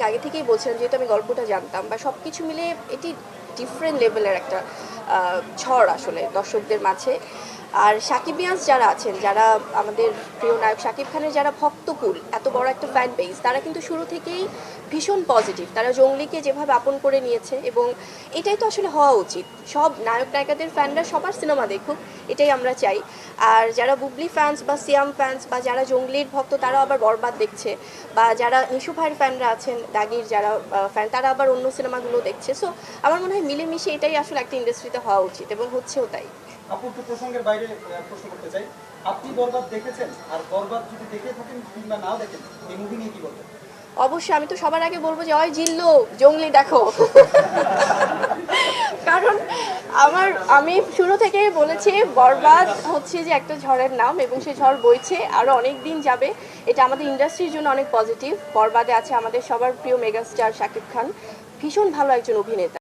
অনেক আগে থেকেই বলছিলাম, যেহেতু আমি গল্পটা জানতাম বা সব কিছু মিলে এটি ডিফারেন্ট লেভেলের একটা ঝড় আসলে দর্শকদের মাঝে। আর সাকিবিয়ান্স যারা আছেন, যারা আমাদের প্রিয় নায়ক শাকিব খানের যারা ভক্তকুল, এত বড় একটা ফ্যান বেস তারা কিন্তু শুরু থেকেই ভীষণ পজিটিভ তারা জঙ্গলিকে যেভাবে আপন করে নিয়েছে এবং এটাই তো আসলে হওয়া উচিত। সব নায়ক নায়িকাদের ফ্যানরা সবার সিনেমা দেখুক, এটাই আমরা চাই। আর যারা বুবলি ফ্যান্স বা সিয়াম ফ্যান্স বা যারা জঙ্গলির ভক্ত, তারা আবার বরবাদ দেখছে। বা যারা নিশু ভাইয়ের ফ্যানরা আছেন, দাগির যারা ফ্যান তারা আবার অন্য সিনেমাগুলো দেখছে। সো আমার মনে হয় মিলেমিশে এটাই আসলে একটা ইন্ডাস্ট্রিতে হওয়া উচিত এবং হচ্ছেও তাই। আপনি বরবাদ দেখেছেন? আর বরবাদ যদি দেখে থাকেন কিংবা নাও দেখেন, এই মুভি নিয়ে কি বলবেন? অবশ্যই আমি তো সবার আগে বলব যে, ওই জিল্লো, জঙ্গলি দেখো। কারণ আমার, আমি শুরু থেকে বলেছি, বরবাদ হচ্ছে যে একটা ঝড়ের নাম এবং সেই ঝড় বইছে আরও অনেক দিন যাবে। এটা আমাদের ইন্ডাস্ট্রির জন্য অনেক পজিটিভ বরবাদে আছে আমাদের সবার প্রিয় মেগাস্টার শাকিব খান। ভীষণ ভালো একজন অভিনেতা।